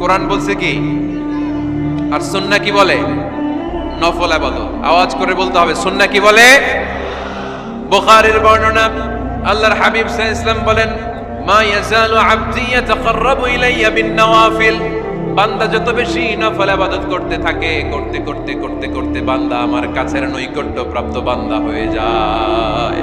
কোরআন বলছে কি? আর সুন্না কি বলে? নফল আবাদত। আওয়াজ করে বলতে হবে, সুন্না কি বলে? বুখারীর বর্ণনা, আল্লাহর হাবিব সাল্লাল্লাহু ওয়াসাল্লাম বলেন, মা ইয়াজালু আবদি ইয়াতাকাররাবু ইলাইয়া বিন নওয়াফিল বান্দা যত বেশি নফল ইবাদত করতে থাকে, করতে করতে করতে করতে বান্দা আমার কাছের নৈকট্য প্রাপ্ত বান্দা হয়ে যায়।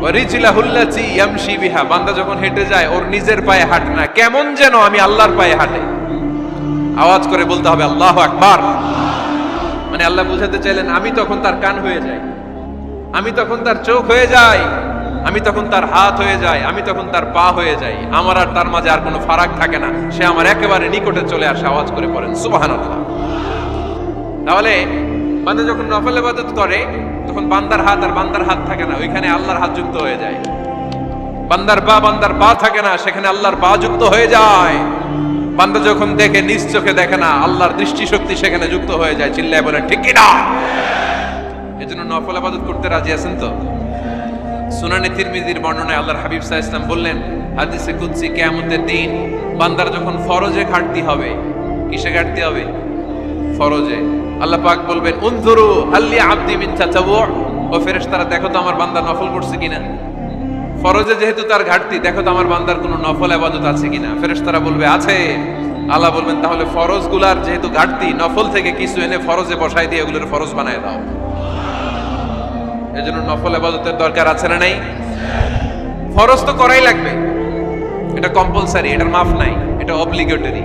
ওয়ারিজিলাহুল্লাতি ইয়ামশি বিহা। বান্দা যখন হেঁটে যায়, ওর নিজের পায়ে হাঁটে না। কেমন যেন আমি আল্লাহর পায়ে হাঁটে। আওয়াজ করে বলতে হবে, আল্লাহ আকবার। মানে আল্লাহ বুঝাতে চাইলেন, আমি তখন তার কান হয়ে যাই। আমি তখন তার চোখ হয়ে যাই। আমি তখন তার হাত হয়ে যাই। আমি তখন তার পা হয়ে যাই। আমার আর তার মাঝে আর কোনো ফারাক থাকে না। সে আমার একেবারে নিকটে চলে আসে, আওয়াজ করে পড়েন সুবহানাল্লাহ। তাহলে বান্দা যখন নফল ইবাদত করে তখন বান্দার হাত আর বান্দার হাত থাকে না, ওইখানে আল্লাহর হাত যুক্ত হয়ে যায়। বান্দার বা, বান্দার পা থাকে না, সেখানে আল্লাহর পা যুক্ত হয়ে যায়। বান্দা যখন দেখে, নিজ চোখে দেখে না, আল্লাহর দৃষ্টিশক্তি সেখানে যুক্ত হয়ে যায়, চিল্লায় বলেন ঠিক কি না এজন্য নফল ইবাদত করতে রাজি আছেন তো? সুনানে তিরমিজির বর্ণনায় আল্লাহর হাবিব সাহা ইসলাম বললেন, হাদিসে কুদসি কিয়ামতের দিন বান্দার যখন ফরজে ঘাটতি হবে, কিসে ঘাটতি হবে? ফরজে। আল্লাহ পাক বলবেন, উনজুরু হাল্লি আবদি মিন তাতাওয়ু ও ফেরেশতারা, দেখো তো আমার বান্দা নফল করছে কিনা? ফরজে যেহেতু তার ঘাটতি, দেখো তো আমার বান্দার কোনো নফল ইবাদত আছে কিনা? ফেরেশতারা বলবে, আছে। আল্লাহ বলবেন, তাহলে ফরজগুলার যেহেতু ঘাটতি, নফল থেকে কিছু এনে ফরজে বসাই দিয়ে এগুলোর ফরজ বানায় দাও। এজন্য নফল ইবাদতের দরকার আছে না নাই? ফরজ তো করাই লাগবে। এটা কম্পালসারি এটার মাফ নাই, এটা অব্লিগেটরি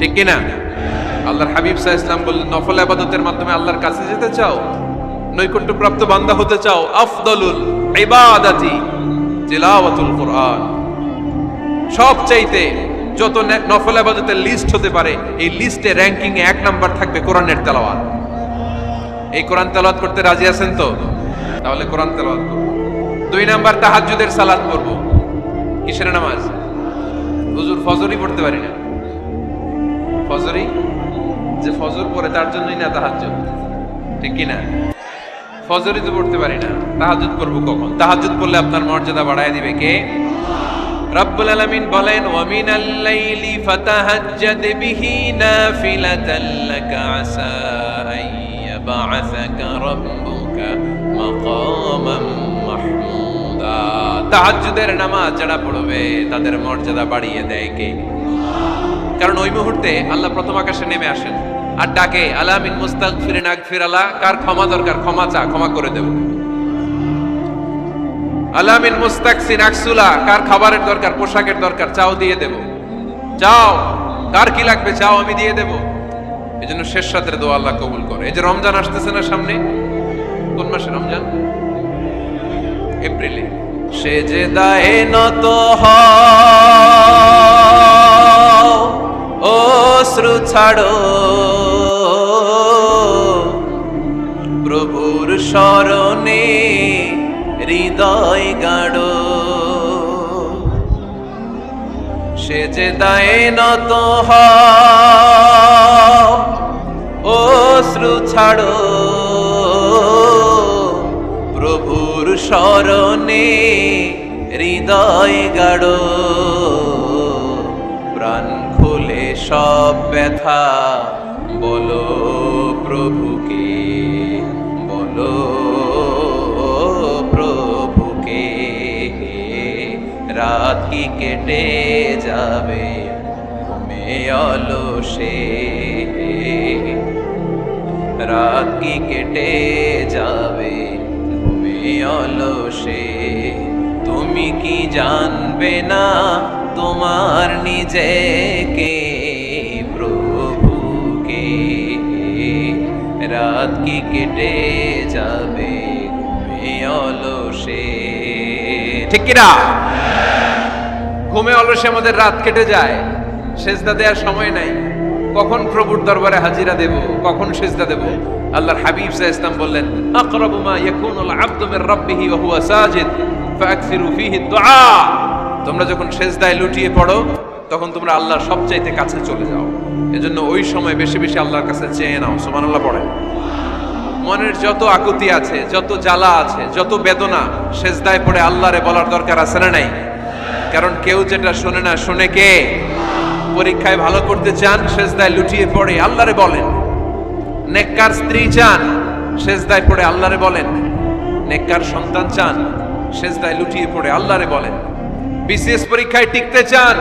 ঠিক কিনা? আল্লাহর হাবিব সাহা ইসলাম বললেন, নফল আবাদতের মাধ্যমে আল্লাহর কাছে যেতে চাও নৈকট্য প্রাপ্ত বান্দা হতে চাও, আফদলুল ইবাদাতি তিলাওয়াতুল কোরআন। সব চাইতে যত নফল আবাদতের লিস্ট হতে পারে, এই লিস্টে র্যাঙ্কিং এ এক নাম্বার থাকবে কোরআনের তেলাওয়াত। এই কোরআন তেলাওয়াত করতে রাজি আছেন তো? তাহলে কোরআন তেলাওয়াত করব। দুই নাম্বার তাহাজ্জুদের সালাত করব কিসের নামাজ? হুজুর ফজরই পড়তে পারি না। ফজরই যে ফজর পরে তার জন্যই না তাহাজ্জুদ। ঠিক কি না ফজরই তো পড়তে পারি না। তাহাজ্জুদ করব কখন? তাহাজ্জুদ পড়লে আপনার মর্যাদা বাড়ায় দিবে কে? রব্বুল আলামিন বলেন, ওয়া মিনাল লাইলি ফাতাহাজ্জাদ বিহি নাফিলাতান লাকা আসা আইয়াবা'আসাকা রাব্বুকা মাকামান মাহমুদা। তাহাজ্জুদের নামাজ যারা পড়বে, তাদের মর্যাদা বাড়িয়ে দেয় কে? কারণ ওই মুহূর্তে আল্লাহ প্রথম আকাশে নেমে আসেন আর ডাকে আলামিন মুস্তাক ফিরে নাক ফিরালা কার ক্ষমা দরকার? ক্ষমা চা, ক্ষমা করে দেব। আলামিন মুস্তাক সিনাকসুলা কার খাবারের দরকার? পোশাকের দরকার? চাও, দিয়ে দেব। চাও কার কি লাগবে? চাও, আমি দিয়ে দেব। এই জন্য শেষ রাতের দোয়া আল্লাহ কবুল করে। এই যে রমজান আসতেছে না সামনে? কোন মাসে রমজান? এপ্রিলে। সে যে দায়ে নত হও অশ্রু ছাড়ো। প্রভুর স্মরণে হৃদয় গাড়ো সে যে দায়ে নত হও, অশ্রু ছাড়ো। প্রভুর স্মরণে হৃদয় গাড়ো সব ব্যথা। বলো প্রভুকে বলো প্রভুকে রাত কি কেটে যাবে? ঘুমে অলসে। রাত কি কেটে যাবে? ঘুমে অলসে। তুমি কি জানবে না তোমার নিজেকে? কি কেটে যাবে ঘুমে অলসে। ঠিক কিনা? ঘুমে অলসে আমাদের রাত কেটে যায়, সেজদা দেওয়ার সময় নাই। কখন প্রভুর দরবারে হাজিরা দেব, কখন সেজদা দেব? আল্লাহর হাবিব সাহ ইসলাম বললেন, আকরাবু মা ইয়াকুনুল আবদু মির রাব্বিহি ওয়া হুয়া সাজিদ ফাকসিরু ফীহি দুআ। তোমরা যখন সেজদায় লুটিয়ে পড়ো, তখন তোমরা আল্লাহর সবচাইতে কাছে চলে যাও। এজন্য ওই সময় বেশি বেশি আল্লাহর কাছে চেয়ে নাও। সুবহানাল্লাহ পড়ে মনের যত আকুতি আছে, যত জ্বালা আছে, যত বেদনা সেজদায় পড়ে আল্লাহরে বলার দরকার আছে না নাই? কারণ কেউ যেটা শোনে না, শুনে কে? পরীক্ষায় ভালো করতে চান, সেজদায় লুটিয়ে পড়ে আল্লাহরে বলেন। নেককার স্ত্রী চান, সেজদায় পড়ে আল্লাহরে বলেন। নেককার সন্তান চান, সেজদায় লুটিয়ে পড়ে আল্লাহরে বলেন। বিসিএস পরীক্ষায় টিকতে চান,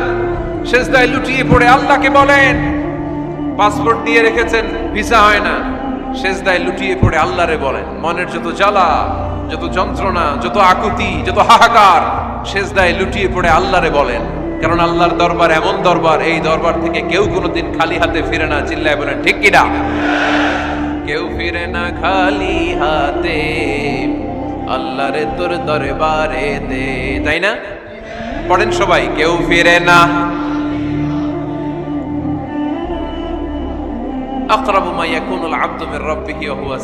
সেজদায় লুটিয়ে পড়ে আল্লাহকে বলেন। পাসপোর্ট দিয়ে রেখেছেন, ভিসা হয় না। সেজদায় লুটিয়ে পড়ে আল্লাহরে বলেন, মনের যত জ্বালা, যত যন্ত্রণা, যত আকুতি, যত হাহাকার, সেজদায় লুটিয়ে পড়ে আল্লাহরে বলেন। কারণ আল্লাহর দরবার এমন দরবার, এই দরবার থেকে কেউ কোনোদিন খালি হাতে ফিরে না, চিল্লায় বলেন, ঠিক কিনা কেউ ফিরে না খালি হাতে, আল্লাহরে তোর দরবারে দে, তাই না? পড়েন সবাই, কেউ ফিরে না আকরাবু মা ইয়াকুনুল আবদু মির রাব্বিহি ওয়া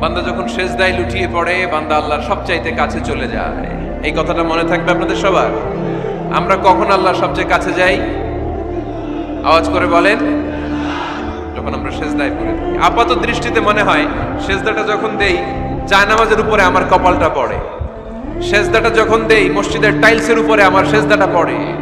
বান্দা যখন সেজদায় লুটিয়ে পড়ে, বান্দা আল্লাহর সবচাইতে কাছে চলে যায়। এই কথাটা মনে থাকবে আপনাদের সবার? আমরা কখন আল্লাহর সবচেয়ে কাছে যাই? আওয়াজ করে বলেন। যখন আমরা সেজদায় পড়ে থাকি। আপাত দৃষ্টিতে মনে হয়, সেজদাটা যখন দেই, জায়নামাজের উপরে আমার কপালটা পড়ে। সেজদাটা যখন দেই, মসজিদের টাইলসের উপরে আমার সেজদাটা পড়ে।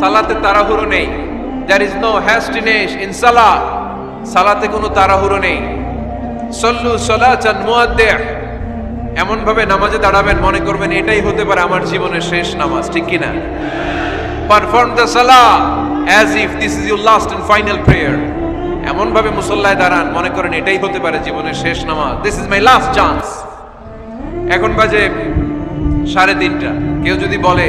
সালাতে তাড়াহুড়ো নেই। There is no hastiness in সালা সালাতে কোনো তাড়াহুড়ো নেই। সল্লু সলাচান মুয়াদ্দে এমন ভাবে নামাজে দাঁড়াবেন, মনে করবেন এটাই হতে পারে আমার জীবনের শেষ নামাজ, ঠিক কি না পারফর্ম দ্য সালা as if this is your last and final prayer এমন ভাবে মুসল্লায় দাঁড়ান, মনে করেন এটাই হতে পারে জীবনের শেষ নামাজ। This is my last chance এখন বাজে সাড়ে তিনটা। কেউ যদি বলে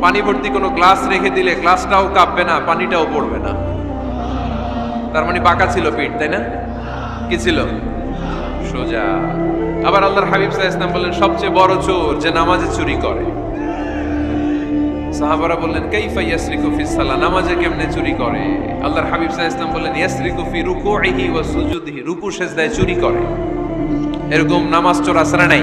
পানি ভর্তি কোনো গ্লাস রেখে দিলে গ্লাসটাও কাঁপবে না, পানিটাও পড়বে না। তার মানে বাঁকা ছিল পিঠ, তাই না? কি ছিল? সোজা। আবার আল্লাহর হাবিব সাহা ইসলাম বললেন, সবচেয়ে বড় চোর যে নামাজে চুরি করে। সাহাবারা বললেন, কাইফা ইয়াসরিকু ফি সালাহ? নামাজে কেমনে চুরি করে? আল্লাহর হাবিব সাহা ইসলাম বললেন, ইয়াসরিকু ফি রুকুইহি ওয়া সুজুদিহি। রুকু সেজদায় চুরি করে। এরকম নামাজ চোর আসরা নাই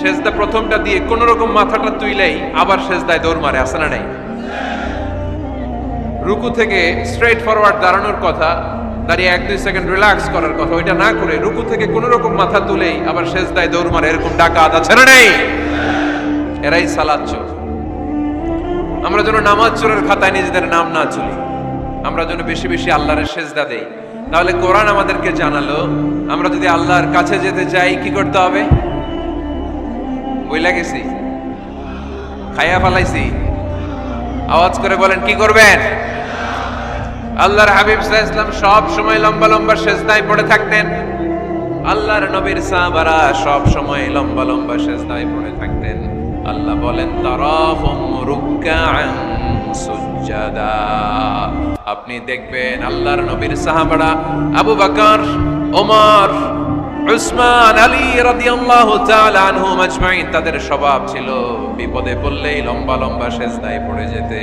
সেজদা প্রথমটা দিয়ে কোন রকম মাথাটা তুইলেই আবার সেজদায় দৌড় মারে আসে না নাই? রুকু থেকে স্ট্রেট ফরওয়ার্ড দাঁড়ানোর কথা, দাঁড়িয়ে এক দুই সেকেন্ড রিল্যাক্স করার কথা, ওইটা না করে রুকু থেকে কোন রকম মাথা তুলেই আবার সেজদায় দৌড় মারে, এরকম ডাকাত আছে না নেই? এরাই সালাদ চোর। আমরা যেন নামাজ চোরের খাতায় নিজেদের নাম না চলি, আমরা যেন বেশি বেশি আল্লাহরের সেজদা দেই। তাহলে কোরআন আমাদেরকে জানালো, আমরা যদি আল্লাহর কাছে যেতে চাই, কি করতে হবে? বইলা গেছি। খাইয়া ফালাইছি। আওয়াজ করে বলেন, কি করবেন? আল্লাহর হাবিব ইসলাম সব সময় লম্বা লম্বা সেজদায় পড়ে থাকতেন। আল্লাহর নবীর সাহাবারা সব সময় লম্বা লম্বা সেজদায় পড়ে থাকতেন। আল্লাহ বলেন, তারাহুম রুকআন সুজ্জাদা। আপনি দেখবেন আল্লাহর নবীর সাহাবারা আবু বকর, ওমর উসমান আলী রাদিয়াল্লাহু তাআলা আনহুম আজমাইন তাদের স্বভাব ছিল বিপদে পড়লেই লম্বা লম্বা সেজদায় পড়ে যেতে।